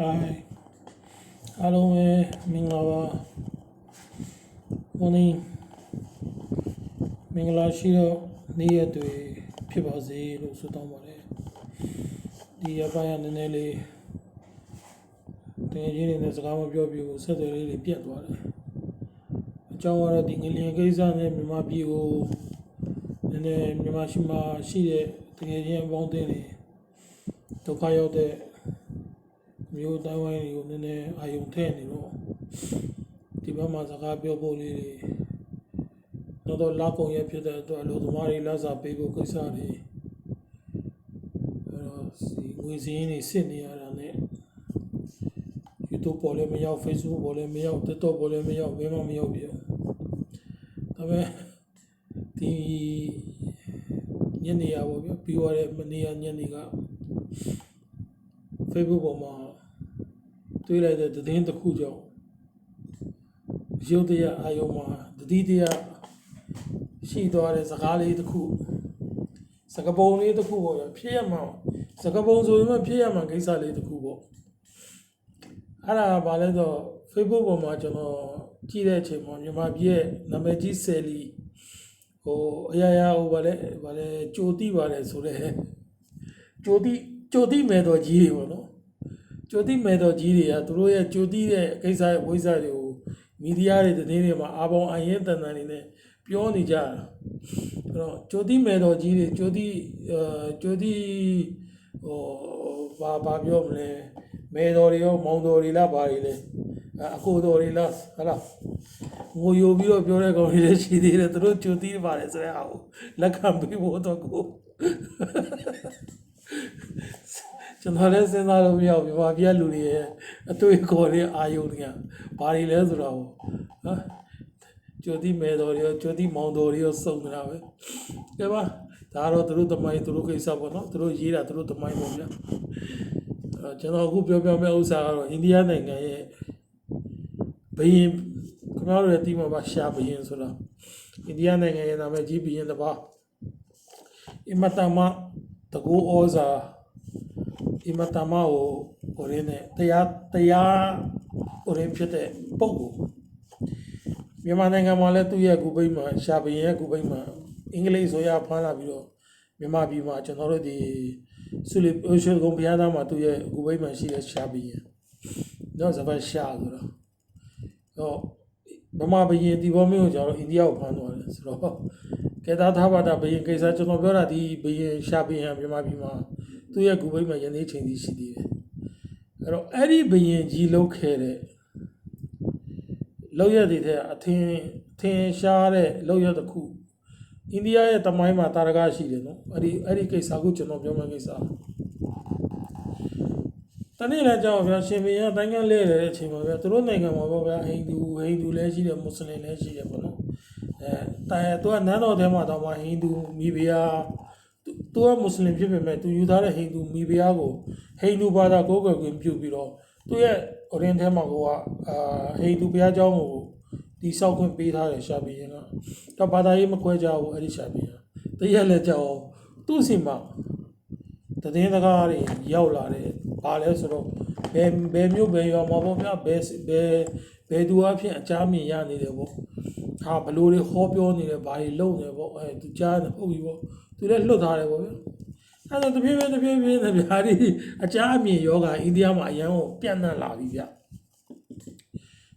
ဟိုင်းအားလုံးပဲမင်္ဂလာပါမွန်နီမင်္ဂလာရှိတော့နေ့ရက်တွေဖြစ်ပါစေလို့ဆုတောင်းပါတယ်ဒီရပိုင်းကနည်းနည်းလေးတကယ်ကြီးနေတဲ့စကားမပြောပြဘူးဆက်သွယ်လေးတွေပြတ်သွားတယ်အကြောင်းကတော့ဒီငလျင်ကိစ္စနဲ့မြန်မာပြည်ကိုနည်းနည်းမြန်မာရှိမှရှိတဲ့တကယ်ချင်းအပေါင်းအသင်းတွေဒုက္ခရောက်တဲ့ မျိုးတိုင်းဝိုင်းတွေကိုနည်းနည်းအာယုံထည့်နေတော့ဒီဘက်မှာစကားပြောဖို့လေးတွေတော့တော့လောက်ကုန်ရဖြစ်တဲ့အတွက်အလို့သမားတွေလက်စာပေးဖို့ကိစ္စတွေအဲတော့စီငွေစင်းတွေစစ်နေရတာနဲ့ YouTube ပေါ်လည်းမရောက် Facebook ပေါ်လည်းမရောက် TikTok ပေါ်လည်းမရောက်ဘယ်မှမရောက်ပြဘူးဒါပေမဲ့ဒီညနေရပါဗျပြီးသွားတဲ့မနေ့ကညနေက Facebook ပေါ်မှာ တွေးလိုက်တဲ့သတင်းတစ်ခုကြောင့်ရုပ်တရားအာယုံမှာတတိတရားရှိသွားတဲ့စကားလေးတစ်ခုစကားပုံလေးတစ်ခုပေါ့ဗျဖြစ်ရမှာစကားပုံဆိုရင်မှဖြစ်ရမှာကိစ္စလေးတစ်ခုပေါ့အဲ့ဒါကဘာလဲဆိုတော့ Facebook ပေါ်မှာကျွန်တော်ကြည့်တဲ့အချိန်မှာမြန်မာပြည်ရဲ့နာမည်ကြီးဆယ်လီဟိုအရာရာဟိုဗာလဲဗာလဲကြိုတိပါတယ်ဆိုတော့ကြိုတိကြိုတိမဲ့တော်ကြီးတွေပေါ့နော် ကြိုတိမဲ့တော်ကြီးတွေကသူတို့ရဲ့ကြိုတိတဲ့ကိစ္စရဲ့ဝိဇ္ဇာတွေကိုမီဒီယာတွေသတင်းတွေမှာအာပေါင်းအရင်တန်တန်နေနဲ့ပြောနေကြတာအဲ့တော့ကြိုတိမဲ့တော်ကြီးတွေကြိုတိအဲကြိုတိဟိုဘာဘာပြောမလဲမဲတော်တွေရောမောင်တော်တွေလားဘာတွေလဲအအကိုတော်တွေလားဟာလားငိုယိုပြီးတော့ပြောတဲ့ကောင်တွေလည်းရှိသေးတယ်သူတို့ကြိုတိပါတယ်ဆိုတဲ့ဟာကိုလက်ခံပေးဖို့တော့ကို ကျွန်တော်လည်းစဉ်းစားလို့မရဘူးမြန်မာပြည်လူတွေရဲ့အတွေ့အခေါ်တွေအာယုံတွေကဘာတွေလဲဆိုတော့နော်ကြိုတိမဲတော်တွေရောကြိုတိမောင်တော်တွေရောစုံနေတာပဲကဲပါဒါတော့သူတို့တမိုင်းသူတို့ကိစ္စပေါ့နော်သူတို့ရေးတာသူတို့တမိုင်းပေါ့ဗျာအဲကျွန်တော်အခုပြောပြမယ့်ဥစ္စာကတော့အိန္ဒိယနိုင်ငံရဲ့ဘယင်ခင်ဗျားတို့ရဲ့တီးမှာပါရှာဘယင်ဆိုတော့အိန္ဒိယနိုင်ငံရဲ့နာမည်ကြီးဘယင်တစ်ပါးအင်မတန်မှတကူဩဇာ ဒီမတမကိုဟိုရင်းနဲ့တရားတရားဟိုရင်းဖြစ်တဲ့ပုံကိုမြန်မာနိုင်ငံမှာလည်းသူ့ရဲ့ဂူပိတ်မှာရှာပင်ရဲ့ဂူပိတ်မှာအင်္ဂလိပ်ဆိုရဖမ်းလာပြီးတော့မြန်မာပြည်မှာကျွန်တော်တို့ဒီဆုလီအိုရှိုကုန်းဘုရားသားမှာသူ့ရဲ့ဂူပိတ်မှာရှိတဲ့ရှာပင်ရဲ့တော့စပတ်ရှာဆိုတော့တော့ဗမာဘရင်ဒီဘောမင်းကိုကျွန်တော်အိန္ဒိယကိုဖမ်းသွားတယ်ဆိုတော့ ကေတာသာဘာတာဘရင်ကိစ္စကျွန်တော်ပြောတာဒီဘရင်ရှာပင်ဟံမြန်မာပြည်မှာသူ့ရဲ့ဂူပိတ်မှာယနေ့ချိန်ကြီးရှိသေးတယ်အဲ့တော့အဲ့ဒီဘယင်ကြီးလောက်ခဲ့တဲ့လောက်ရတဲ့တဲ့အထင်ထင်ရှားတဲ့လောက်ရတစ်ခုအိန္ဒိယရဲ့တမိုင်းမှာတာရကရှိတယ်နော်အဲ့ဒီအဲ့ဒီကိစ္စကိုကျွန်တော်ပြောမယ့်ကိစ္စတနေ့လည်းကြောက်ဗျာရှင်ဘီရတိုင်းကလဲတဲ့အချိန်မှာဗျာသူတို့နိုင်ငံမှာပေါ့ဗျာဟိန္ဒူဟိန္ဒူလည်းရှိတယ်မွတ်စလင်လည်းရှိတယ်ပေါ့နော် အဲတိုင်သူကနန်းတော်ထဲမှာတော့မှဟိန္ဒူမိဖုရားသူကမွတ်စလင်ဖြစ်ပေမဲ့သူယူထားတဲ့ဟိန္ဒူမိဖုရားကိုဟိန္ဒူဘာသာကိုးကွယ်ခွင့်ပြုပြီးတော့သူ့ရဲ့အရင်ထဲမှာကအာဟိန္ဒူဘုရားကျောင်းကိုဒီဆောက်ခွင့်ပေးထားတယ်ရှာပင်းကတော့ဘာသာရေးမခွဲကြဘူးအဲ့ဒီရှာပင်းတရက်လက်ကြောင်းသူ့စီမှာတည်င်းတကားတွေရောက်လာတယ်ဘာလဲဆိုတော့ဘယ်ဘယ်မျိုးဘယ်ရွာမှာပေါ့ဗျာဘယ်ဘယ် ဘယ်သူအဖြစ်အကြမ်းမြင်ရနေတယ်ပေါ့ဟာဘလို့တွေဟောပြောနေတယ်ဘာတွေလုပ်နေပေါ့အဲသူကြားနေဟုတ်ပြီပေါ့သူလည်းလွတ်ထားတယ်ပေါ့ဗျာအဲ့တော့တဖြည်းဖြည်းတဖြည်းဖြည်းနဲ့ဗျာဒီအကြမ်းအမြင်ယောဂအိန္ဒိယမှာအရန်ကိုပြန့်နှံ့လာပြီဗျာ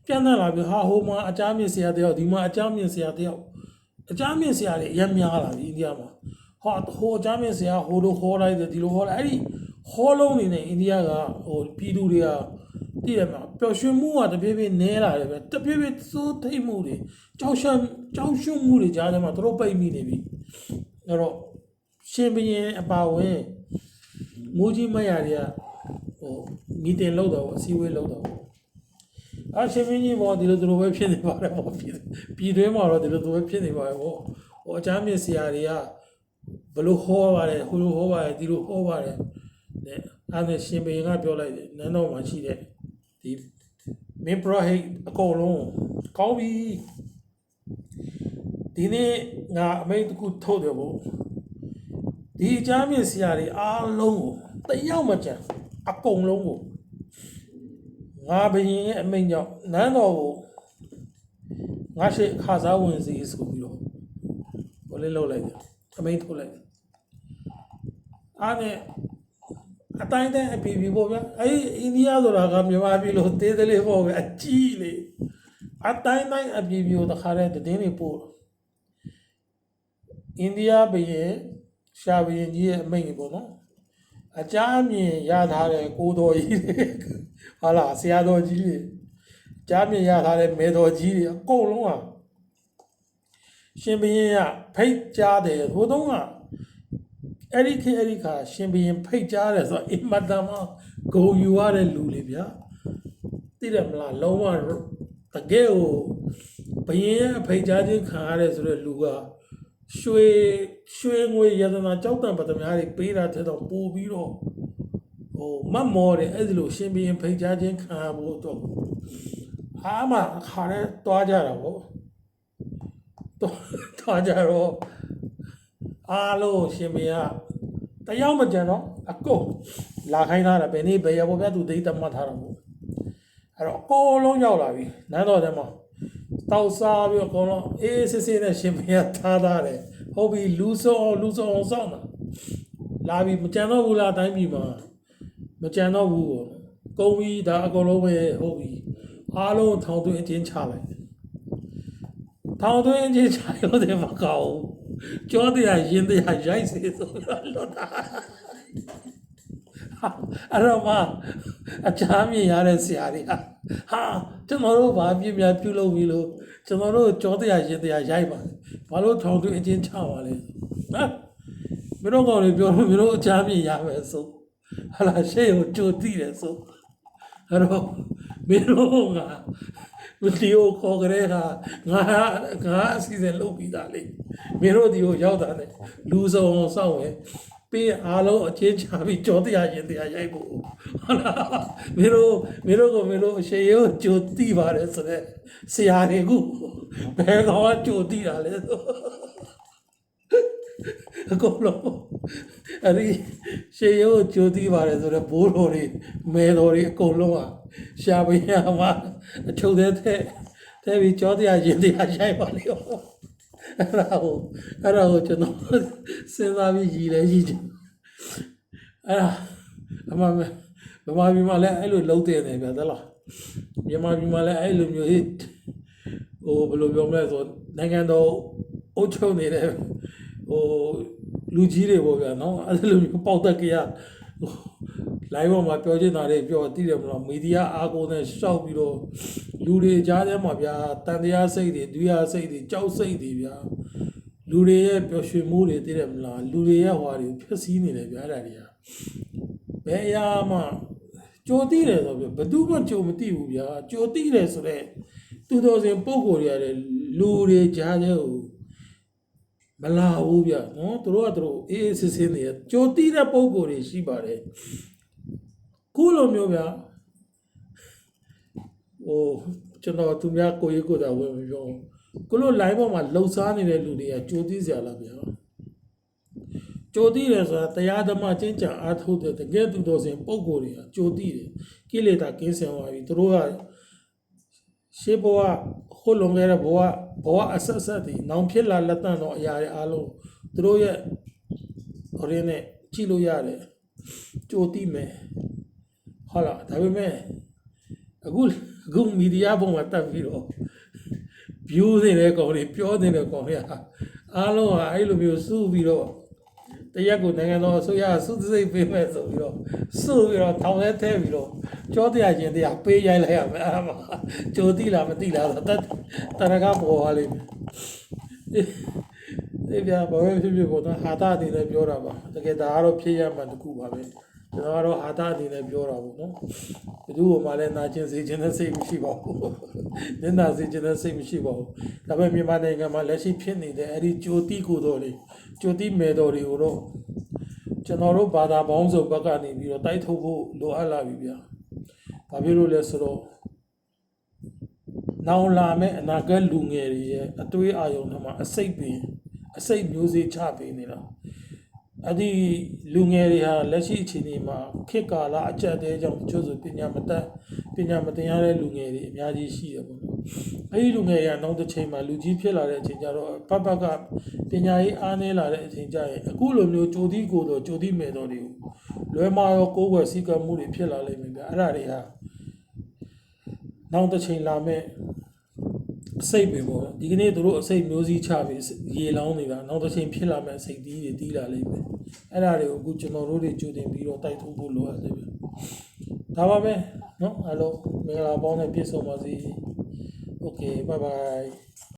ပြန့်နှံ့လာပြီဟာဟိုမှာအကြမ်းမြင်ဆရာတယောက်ဒီမှာအကြမ်းမြင်ဆရာတယောက်အကြမ်းမြင်ဆရာတွေအရန်များလာပြီအိန္ဒိယမှာဟာဟိုအကြမ်းမြင်ဆရာဟိုလိုဟောလိုက်တယ်ဒီလိုဟောလိုက်အဲ့ဒီ ဟောလုံးနေနေအိန္ဒိယကဟိုပြည်သူတွေကတည်ရမှာပျော်ရွှင်မှုကတဖြည်းဖြည်းနည်းလာတယ်ပဲတဖြည်းဖြည်းစိုးထိတ်မှုတွေကြောက်ရွံ့ကြောက်ရွံ့မှုတွေကြားထဲမှာသူတို့ပိတ်မိနေပြီအဲ့တော့ရှင်ဘရင်အပါဝင်မူကြီးမရတွေကဟိုမီတင်လောက်တော့အစည်းအဝေးလောက်တော့အရှင်ဘရင်ဘောဒီလိုဒီလိုပဲဖြစ်နေပါတယ်ဘောပြည်ပြည်တွင်းမှာတော့ဒီလိုဒီလိုပဲဖြစ်နေပါတယ်ဘောဟိုအချမ်းမြင့်ဆရာတွေကဘလို့ဟောပါတယ်ဟိုလိုဟောပါတယ်ဒီလိုဟောပါတယ် တဲ့အဲ့ဒါရှင်ဘရင်ကပြောလိုက်တယ်နန်းတော်မှာရှိတဲ့ဒီမင်းပရဟိတ်အကုန်လုံးကောင်းပြီဒီနေ့ငါအမိန့်တစ်ခုထုတ်တယ်ဘောဒီအကြမ်းမြင့်ဆရာတွေအားလုံးကိုတယောက်မကြံအကုန်လုံးကိုငါဘယင်ရဲ့အမိန့်ကြောင့်နန်းတော်ကိုငါရှိခါစားဝင်စီဆိုပြီးတော့ဘယ်လေးလုပ်လိုက်တယ်အမိန့်ထုတ်လိုက်တယ်အားနဲ့ အတိုင်းတိုင်းအပီပီပေါ့ဗျာအဲ့ဒီအိန္ဒိယဆိုတာကမြန်မာပြည်လိုသေးသေးလေးပေါ့ဗျာအကြီးလေအတိုင်းတိုင်းအပီပီကိုတခါတည်းတည်င်းနေပို့တော့အိန္ဒိယဘယင်ရှာဘယင်ကြီးရဲ့အမိန့်ကြီးပေါ့နော်အကြမ်းမြင်ရထားတဲ့ကိုတော်ကြီးတွေဟာလားဆရာတော်ကြီးတွေအကြမ်းမြင်ရထားတဲ့မေတော်ကြီးတွေအကုန်လုံးဟာရှင်ဘရင်ကဖိတ်ကြားတယ်ဟိုတုန်းက အဲ့ဒီခေတ်အဲ့ဒီခါရှင်ဘရင်ဖိတ်ကြားတယ်ဆိုတော့အင်မတန်မှဂုံယူရတဲ့လူလေဗျာသိတယ်မလားလုံးဝတကယ်ကိုဘရင်ရဲ့ဖိတ်ကြားခြင်းခံရတယ်ဆိုတဲ့လူကရွှေရွှေငွေယတနာကြောက်တံပဒများတွေပေးတာတဲ့တော့ပို့ပြီးတော့ဟိုမတ်မော်တယ်အဲ့ဒီလိုရှင်ဘီရင်ဖိတ်ကြားခြင်းခံရဖို့တော့အားမခါရဲတွားကြတာဗောတွားတွားကြတော့ အားလုံးရှင်ဘီကတယောက်မကြံတော့အကုန်လာခိုင်းထားတာဘယ်နေ့ဘယ်ရဘောပြသူဒိတ်တတ်မှတ်ထားတာဗောအဲ့တော့အကုန်လုံးရောက်လာပြီနန်းတော်ထဲမှာတောက်စားပြီးတော့အကုန်လုံးအေးအေးဆေးဆေးနဲ့ရှင်ဘုရားထားသားတယ်ဟုတ်ပြီလူစုံအောင်လူစုံအောင်စောင့်တာလာပြီမကြံတော့ဘူးလားအတိုင်းပြည်မှာမကြံတော့ဘူးပေါ့ကုံပြီးဒါအကုန်လုံးပဲဟုတ်ပြီအားလုံးထောင်သွင်းအချင်းချလိုက်တယ်ထောင်သွင်းအချင်းချရောတယ်မကောက်ဘူး ကြောတရားရင်တရားရိုက်စေဆိုတော့လွတ်တာအဲ့တော့မှအချမ်းမြင်ရတဲ့ဆရာတွေဟာဟာကျွန်တော်တို့ဘာပြင်းပြပြုလုပ်ပြီလို့ကျွန်တော်တို့ကြောတရားရင်တရားရိုက်ပါဘာလို့ထောင်သွင်းအချင်းချပါလဲဟမ်မင်းတို့ကောင်တွေပြောလို့မင်းတို့အချမ်းမြင်ရမယ်ဆိုဟာလာရှေ့ကိုကြိုတိတယ်ဆိုအဲ့တော့မင်းတို့က မတီယိုခေါ်ကြတဲ့ကငါငါအစီအစဉ်လုပ်ပြီးသားလေမင်းတို့ဒီကိုရောက်တာနဲ့လူစုံအောင်စောင့်ဝင်ပြီးအားလုံးအချင်းချပြီးကြောတရားရင်တရားရိုက်ဖို့ဟုတ်လားမင်းတို့မင်းတို့ကမင်းတို့အရှိရောကြိုတိပါတယ်ဆိုတော့ဆရာတွေကဘယ်ကောင်ကကြိုတိတာလဲဆို အကုန်လုံးအဲ့ဒီရှေးရိုးကြိုတိပါတယ်ဆိုတော့ဘိုးတော်တွေမဲတော်တွေအကုန်လုံးอ่ะရှာပင်ရမှာအချုပ်သေးတဲ့တဲ့ပြီးကြောတရားရင်တရားရိုက်ပါလိမ့်အဲ့ဒါကိုအဲ့ဒါကိုကျွန်တော်စဉ်းစားပြီးရည်လဲရည်ချင်အဲ့ဒါအမှန်ပဲဗမာပြည်မှာလည်းအဲ့လိုလုံးတဲ့တယ်ဗျာသလားမြန်မာပြည်မှာလည်းအဲ့လိုမျိုးဟိဟိုဘယ်လိုပြောမလဲဆိုနိုင်ငံတော်အုပ်ချုပ်နေတဲ့ ဟိုလူကြီးတွေပေါ့ဗျာနော်အဲ့လိုမျိုးပေါက်တက်ကြရ live ပေါ်မှာပြောချင်တာတွေပြောသိတယ်မလားမီဒီယာအားကိုးနဲ့ရှောက်ပြီးတော့လူတွေကြားထဲမှာဗျာတန်တရားစိတ်တွေဒုရစိတ်တွေကြောက်စိတ်တွေဗျာလူတွေရဲ့ပျော်ရွှင်မှုတွေသိတယ်မလားလူတွေရဲ့ဟွာတွေဖြစ်စည်းနေတယ်ဗျာအဲ့ဒါတွေကဘယ်အရာမှကြိုသိတယ်ဆိုပြီးဘယ်သူမှကြိုမသိဘူးဗျာကြိုသိတယ်ဆိုတော့သူတော်စင်ပုံကိုယ်တွေရတယ်လူတွေကြားထဲကို မလာဘူးဗျာနော်သူတို့ကသူတို့အေးအေးဆေးဆေးနေတယ်ကြိုသိတဲ့ပုံကိုယ်တွေရှိပါတယ်ခုလိုမျိုးဗျာဟိုကျွန်တော်သူများကိုရေးကိုယ်တာဝင်မပြောဘူးခုလို line ပေါ်မှာလှုပ်ရှားနေတဲ့လူတွေကကြိုသိစရာလားဗျာကြိုသိတယ်ဆိုတာတရားဓမ္မကျင့်ကြံအားထုတ်တဲ့တကယ်သူတော်စင်ပုံကိုယ်တွေကကြိုသိတယ်ကိလေသာကင်းစင်သွားပြီသူတို့က ရှေးဘဝဟိုလုံခဲ့တဲ့ဘဝဘဝအဆက်ဆက်တည်နောင်ဖြစ်လာလက်တန့်တော့အရာတွေအားလုံးသူတို့ရဲ့ဟိုရင်းနဲ့ကြည့်လို့ရတယ်ကြိုသိမယ်ဟုတ်လားဒါပေမဲ့အခုအခုမီဒီယာပုံမှာတက်ပြီးတော့ view နေတဲ့ကောင်တွေပြောနေတဲ့ကောင်တွေဟာအားလုံးဟာအဲ့လိုမျိုးစုပြီးတော့တ ရက်ကိုနိုင်ငံတော်အစိုးရစုစည်းပေးမဲ့ဆိုပြီးတော့စုပြီးတော့ထောင်ထဲထဲပြီးတော့ကြောတရားချင်းတရားပေးရိုက်လိုက်ရမယ်အဲ့ဒါမှကြိုတိလားမတိလားဆိုတော့တတရကပေါ်သွားလိမ့်မယ်အေးပြဘာပဲဖြစ်ဖြစ်ပေါ်တော့ဟာတာအနေနဲ့ပြောတာပါတကယ်ဒါကတော့ဖြစ်ရမှန်တစ်ခုပါပဲ ကျွန်တော်ကတော့ဟာတာအနေနဲ့ပြောတာပေါ့နော်ဘယ်သူ့မှလည်းနာကျင်စေခြင်းနဲ့စိတ်မရှိပါဘူးနင်နာစေခြင်းနဲ့စိတ်မရှိပါဘူးဒါပေမဲ့မြန်မာနိုင်ငံမှာလက်ရှိဖြစ်နေတဲ့အဲ့ဒီကြိုတိကိုတော်တွေကြိုတိမဲတော်တွေကိုတော့ကျွန်တော်တို့ဘာသာပေါင်းစုံဘက်ကနေပြီးတော့တိုက်ထုတ်ဖို့လိုအပ်လာပြီဗျာဘာဖြစ်လို့လဲဆိုတော့နောင်လာမဲ့အနာဂတ်လူငယ်တွေရဲ့အတွေးအာရုံတွေမှာအစိတ်ပင်အစိတ်မျိုးစေ့ချပေးနေတာ အဲ့ဒီလူငယ်တွေဟာလက်ရှိအခြေအနေမှာခေတ်ကာလအကျက်တဲကြောင့်တချို့ဆိုပညာမတတ်ပညာမသင်ရတဲ့လူငယ်တွေအများကြီးရှိတယ်ပေါ့နော်အဲ့ဒီလူငယ်တွေကနောက်တစ်ချိန်မှာလူကြီးဖြစ်လာတဲ့အချိန်ကျတော့ဘတ်ဘတ်ကပညာရေးအားနည်းလာတဲ့အချိန်ကျရင်အခုလိုမျိုးကြိုတိကိုယ်တော်ကြိုတိမဲ့တော်တွေကိုလွဲမာရောကိုယ်ွယ်စီကံမှုတွေဖြစ်လာလိမ့်မယ်ဗျအဲ့ဒါတွေဟာနောက်တစ်ချိန်လာမဲ့ အစိတ်ပဲပေါ့ဒီကနေ့သူတို့အစိတ်မျိုးစည်းချပြီးရေလောင်းနေတာနောက်တစ်ချိန်ဖြစ်လာမဲ့အစိတ်တီးတွေတီးလာလိမ့်မယ်အဲ့ဒါတွေကိုအခုကျွန်တော်တို့တွေကြိုတင်ပြီးတော့တိုက်ထုတ်ဖို့လိုအပ်တယ်ဗျဒါပါပဲเนาะအားလုံးမင်္ဂလာပေါင်းနဲ့ပြည့်စုံပါစေ Okay bye bye